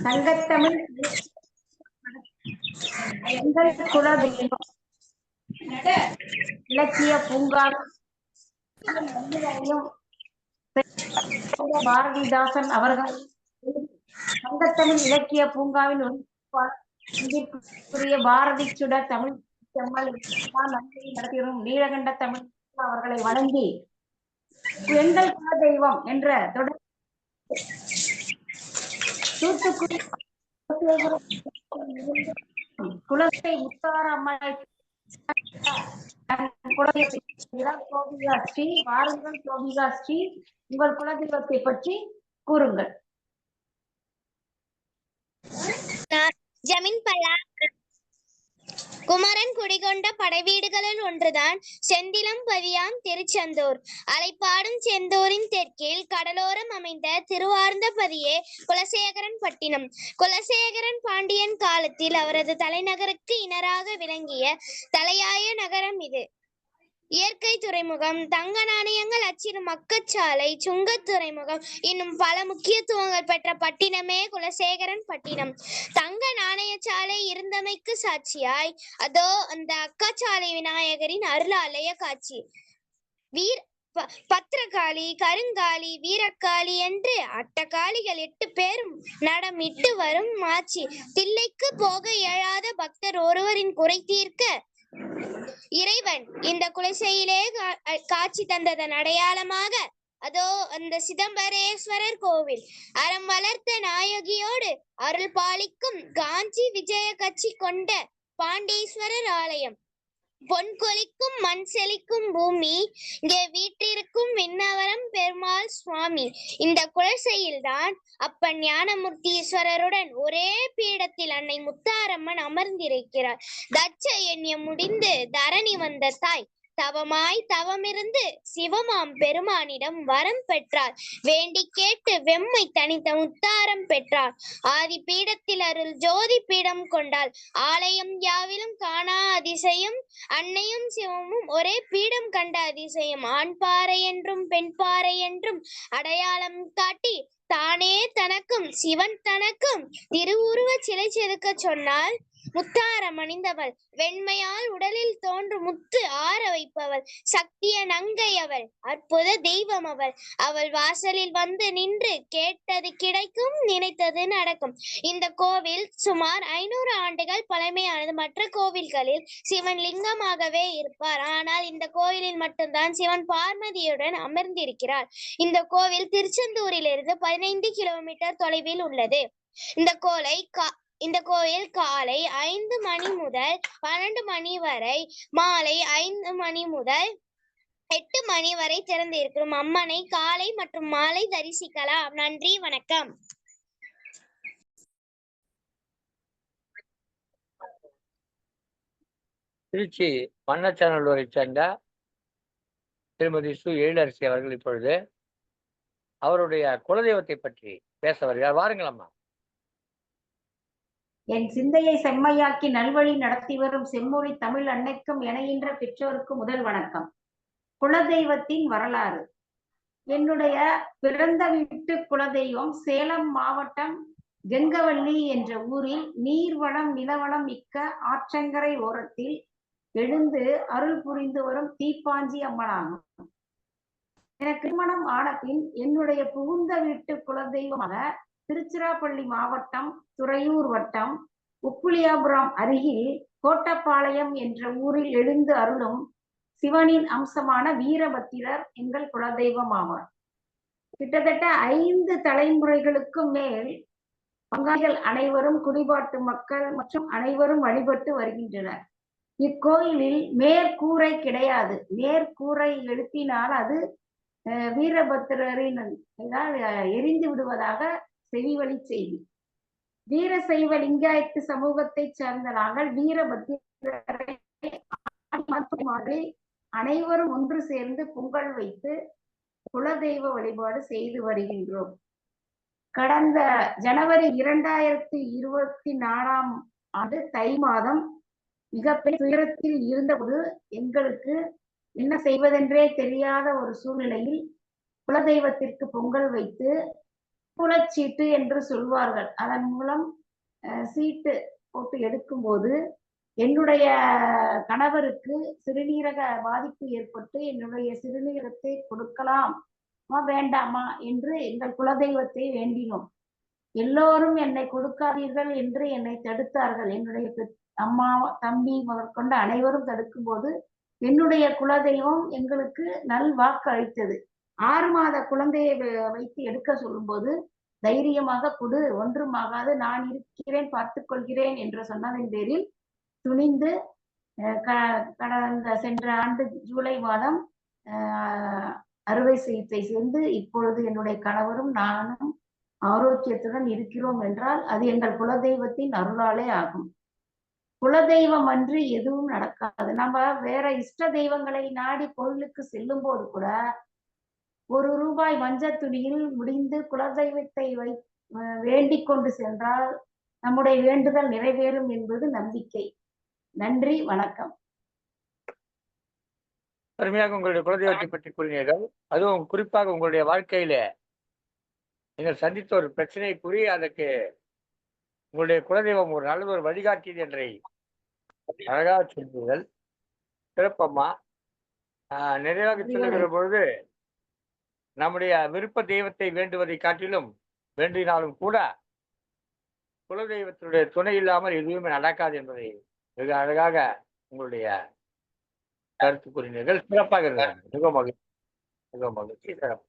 சங்கத்தமிழ் எங்கள் இலக்கிய பூங்கா பாரதிதாசன் அவர்கள் சங்கத்தமிழ் இலக்கிய பூங்காவின் ஒருங்கிணைப்பாளர் பாரதி சுட தமிழ் செம்மல் நடத்தியும் நீலகண்ட தமிழ் அவர்களை வணங்கி எங்கள் குலதெய்வம் என்ற தொடர் தூத்துக்குடி குலத்தை முத்தார அம்மனை ஸ்ரீ வாருங்கள் கோபிகா ஸ்ரீ உங்கள் குலதெய்வத்தை பற்றி கூறுங்கள். ஜமீன் பல்லா குமரன் குடிகொண்ட படைவீடுகளில் ஒன்றுதான் செந்திலம் பதியாம் திருச்செந்தூர். அலைப்பாடும் செந்தூரின் தெற்கில் கடலோரம் அமைந்த திருவார்ந்தபதியே குலசேகரன் பட்டினம். குலசேகரன் பாண்டியன் காலத்தில் அவரது தலைநகருக்கு இணராக விளங்கிய தலையாய நகரம் இது. இயற்கை துறைமுகம் தங்க நாணயங்கள் அச்சிடும் மக்கச்சாலை சுங்க துறைமுகம் இன்னும் பல முக்கியத்துவங்கள் பெற்ற பட்டினமே குலசேகரன் பட்டினம். தங்க நாணயச்சாலை இருந்தமைக்கு சாட்சியாய் அதோ அந்த அக்காச்சாலை விநாயகரின் அருளாலய காட்சி. வீர் ப- பத்திரகாளி கருங்காலி வீரக்காளி என்று அட்டகாளிகள் எட்டு பேரும் நடமிட்டு வரும் மாச்சி தில்லைக்கு போக இயலாத பக்தர் ஒருவரின் குறை தீர்க்க இறைவன் இந்த குலசையிலே காட்சி தந்ததன் அடையாளமாக அதோ அந்த சிதம்பரேஸ்வரர் கோவில். அறம் வளர்த்த நாயகியோடு அருள் பாலிக்கும் காஞ்சி விஜய கட்சி கொண்ட பாண்டீஸ்வரர் ஆலயம். பொன் கொலிக்கும் மண் செழிக்கும் பூமி இங்கே வீட்டிற்கும் விண்ணவர் பெருமாள் சுவாமி. இந்த குலசையில்தான் அப்பன் ஞானமூர்த்தீஸ்வரருடன் ஒரே பீடத்தில் அன்னை முத்தாரம்மன் அமர்ந்திருக்கிறார். தட்ச எண்ணிய முடிந்து தரணி வந்த தாய் தவமாய் தவமிருந்து சிவமாம் பெருமானிடம் வரம் பெற்றார். வேண்டி கேட்டு வெம்மை தனித்த முத்தாரம் பெற்றார். ஆதி பீடத்தில் அருள் ஜோதி பீடம் கொண்டாள். ஆலயம் யாவிலும் காணா அதிசயம் அன்னையும் சிவமும் ஒரே பீடம் கண்ட அதிசயம். ஆண் பாறை என்றும் பெண் பாறை என்றும் அடையாளம் காட்டி தானே தனக்கும் சிவன் தனக்கும் திருவுருவ சிலை செதுக்க சொன்னால் முத்தாரம் அணிந்தவள். வெண்மையால் உடலில் தோன்றும் முத்து ஆற வைப்பவள். சக்திய நங்கை அவள். அற்புத தெய்வம் அவள். அவள் வாசலில் வந்து நின்று கேட்டது கிடைக்கும் நினைத்தது நடக்கும். இந்த கோவில் சுமார் ஐநூறு ஆண்டுகள் பழமையானது. மற்ற கோவில்களில் சிவன் லிங்கமாகவே இருப்பார். ஆனால் இந்த கோவிலில் மட்டும்தான் சிவன் பார்வதியுடன் அமர்ந்திருக்கிறார். இந்த கோவில் திருச்செந்தூரிலிருந்து பதினைந்து கிலோமீட்டர் தொலைவில் உள்ளது. இந்த கோலை கா இந்த கோயில் காலை ஐந்து மணி முதல் பன்னெண்டு மணி வரை மாலை ஐந்து மணி முதல் எட்டு மணி வரை திறந்திருக்கும் அம்மனை காலை மற்றும் மாலை தரிசிக்கலாம். நன்றி வணக்கம். திருச்சி மன்னச்சநல்லூரைச் சேர்ந்த திருமதி சு. எழிலரசி அவர்கள் இப்பொழுது அவருடைய குலதெய்வத்தை பற்றி பேச வருகிறார். வாருங்களம்மா என் சிந்தையை செம்மையாக்கி நல்வழி நடத்தி வரும் செம்மொழி தமிழ் அன்னைக்கும் இணைகின்ற பெற்றோருக்கு முதல் வணக்கம். குலதெய்வத்தின் வரலாறு. என்னுடைய பிறந்த வீட்டு குலதெய்வம் சேலம் மாவட்டம் கெங்கவள்ளி என்ற ஊரில் நீர்வளம் நிலவளம் மிக்க ஆற்றங்கரை ஓரத்தில் எழுந்து அருள் புரிந்து வரும் தீப்பாஞ்சி அம்மனாகும். எனக்கு திருமணம் ஆன பின் என்னுடைய புகுந்த வீட்டு குலதெய்வமாக திருச்சிராப்பள்ளி மாவட்டம் துறையூர் வட்டம் உப்புளியாபுரம் அருகில் கோட்டப்பாளையம் என்ற ஊரில் எழுந்து அருளும் சிவனின் அம்சமான வீரபத்திரர் எங்கள் குலதெய்வம் ஆவார். கிட்டத்தட்ட ஐந்து தலைமுறைகளுக்கும் மேல் பங்காளிகள் அனைவரும் குடிபாட்டு மக்கள் மற்றும் அனைவரும் வழிபட்டு வருகின்றனர். இக்கோயிலில் மேற்கூரை கிடையாது. மேற்கூரை எழுப்பினால் அது அஹ், வீரபத்திரரின் எரிந்து விடுவதாக செவிவழி செய்தி. வீரசைவ லிங்காயத்து சமூகத்தைச் சேர்ந்த நாங்கள் வீரபத்திரரை அனைவரும் ஒன்று சேர்ந்து பொங்கல் வைத்து குலதெய்வ வழிபாடு செய்து வருகின்றோம். கடந்த ஜனவரி இரண்டாயிரத்தி இருபத்தி நாலாம் ஆண்டு தை மாதம் மிகப்பெரிய துயரத்தில் இருந்தபோது எங்களுக்கு என்ன செய்வதென்றே தெரியாத ஒரு சூழ்நிலையில் குலதெய்வத்திற்கு பொங்கல் வைத்து குலச்சீட்டு என்று சொல்வார்கள். அதன் மூலம் சீட்டு போட்டு எடுக்கும்போது என்னுடைய கணவருக்கு சிறுநீரக பாதிப்பு ஏற்பட்டு என்னுடைய சிறுநீரகத்தை கொடுக்கலாம். வேண்டாமா என்று எங்கள் குலதெய்வத்தை வேண்டினோம். எல்லோரும் என்னை கொடுக்காதீர்கள் என்று என்னை தடுத்தார்கள். என்னுடைய அம்மா தம்பி முதற்கொண்டு அனைவரும் தடுக்கும்போது என்னுடைய குலதெய்வம் எங்களுக்கு நல் வாக்கு அளித்தது. ஆறு மாத குழந்தையை வைத்து எடுக்க சொல்லும்போது தைரியமாக கொடு ஒன்றுமாகாது நான் இருக்கிறேன் பார்த்துக்கொள்கிறேன் என்று சொன்னதன் பேரில் துணிந்து அஹ், க- கடந்த சென்ற ஆண்டு ஜூலை மாதம் அறுவை சிகிச்சை சேர்ந்து இப்பொழுது என்னுடைய கணவரும் நானும் ஆரோக்கியத்துடன் இருக்கிறோம் என்றால் அது எங்கள் குலதெய்வத்தின் அருளாலே ஆகும். குலதெய்வம் அன்று எதுவும் நடக்காது. நம்ம வேற இஷ்ட தெய்வங்களை நாடி கோயிலுக்கு செல்லும் போது கூட ஒரு ரூபாய் மஞ்சள் துணியில் முடிந்து குலதெய்வத்தை வை வேண்டிக் கொண்டு சென்றால் நம்முடைய வேண்டுதல் நிறைவேறும் என்பது நம்பிக்கை. நன்றி வணக்கம். அருமையாக உங்களுடைய குலதெய்வத்தை பற்றி கூறினீர்கள். அதுவும் குறிப்பாக உங்களுடைய வாழ்க்கையில நீங்கள் சந்தித்த ஒரு பிரச்சனை கூறி அதற்கு உங்களுடைய குலதெய்வம் ஒரு நல்ல ஒரு வழிகாட்டியது என்றை அழகாக சொன்னீர்கள். சிறப்பம்மா. நிறைவாக சொல்லுகிற பொழுது நம்முடைய விருப்ப தெய்வத்தை வேண்டுவதை காட்டிலும் வேண்டினாலும் கூட குலதெய்வத்தினுடைய துணை இல்லாமல் எதுவுமே நடக்காது என்பதை மிக அழகாக உங்களுடைய கருத்து கூறினீர்கள். சிறப்பாக இருந்தது. மிக மகிழ்ச்சி. மிக மகிழ்ச்சி. சிறப்பு.